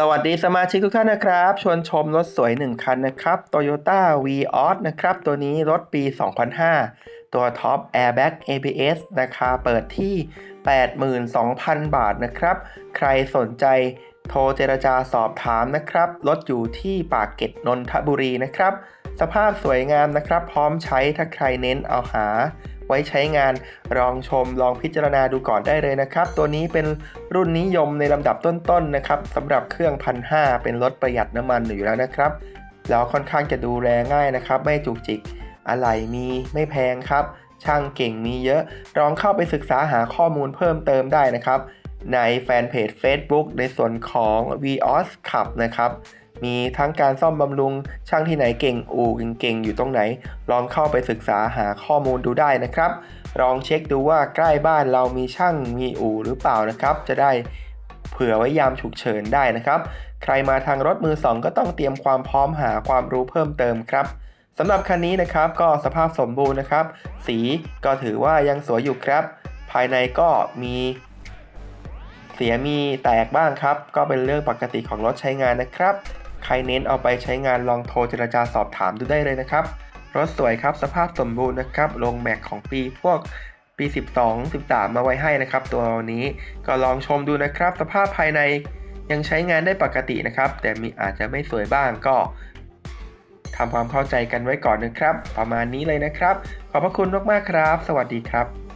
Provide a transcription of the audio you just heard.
สวัสดีสมาชิกทุกท่านนะครับ ชวนชมรถสวย 1 คันนะครับ Toyota Vios นะครับ ตัวนี้รถปี 2005 ตัวท็อป Airbag ABS ราคาเปิดที่ 82,000 บาทนะครับ ใครสนใจโทรเจรจาสอบถามนะครับ รถอยู่ที่ปากเกร็ดนนทบุรีนะครับ สภาพสวยงามนะครับ พร้อมใช้ถ้าใครเน้นเอาหา ไว้ใช้งานลองชมลองพิจารณาดูก่อนได้เลยนะครับ ตัวนี้เป็นรุ่นนิยมในลำดับต้นๆนะครับสำหรับเครื่องพันห้าเป็นรถประหยัดน้ำมันอยู่แล้วนะครับ แล้วค่อนข้างจะดูแลง่ายนะครับ ไม่จุกจิกอะไรมีไม่แพงครับ ช่างเก่งมีเยอะลองเข้าไปศึกษาหาข้อมูลเพิ่มเติมได้นะครับ ในแฟนเพจ Facebook ในส่วนของ Vios ขับนะครับ มีทั้งการซ่อมบำรุง ช่างที่ไหนเก่งอู่เก่งๆอยู่ตรงไหน ลองเข้าไปศึกษาหาข้อมูลดูได้นะครับ ลองเช็คดูว่าใกล้บ้านเรามีช่างมีอู่หรือเปล่านะครับ จะได้เผื่อไว้ยามฉุกเฉินได้นะครับ ใครมาทางรถมือสองก็ต้องเตรียมความพร้อมหาความรู้เพิ่มเติมครับสำหรับคันนี้นะครับก็สภาพสมบูรณ์นะครับ สีก็ถือว่ายังสวยอยู่ครับ ภายในก็มีเสียมีแตกบ้างครับ ก็เป็นเรื่องปกติของรถใช้งานนะครับ ใครเน้นเอาไปใช้งานลองโทรเจรจาสอบถามดูได้เลยนะครับ รถสวยครับ สภาพสมบูรณ์นะครับลงแม็กของปีพวกปี 12 13 มาไว้ให้นะครับ ตัวนี้ก็ลองชมดูนะครับ สภาพภายในยังใช้งานได้ปกตินะครับ แต่มีอาจจะไม่สวยบ้างก็ทำความเข้าใจกันไว้ก่อนนะครับ ประมาณนี้เลยนะครับ ขอบพระคุณมากๆครับ สวัสดีครับ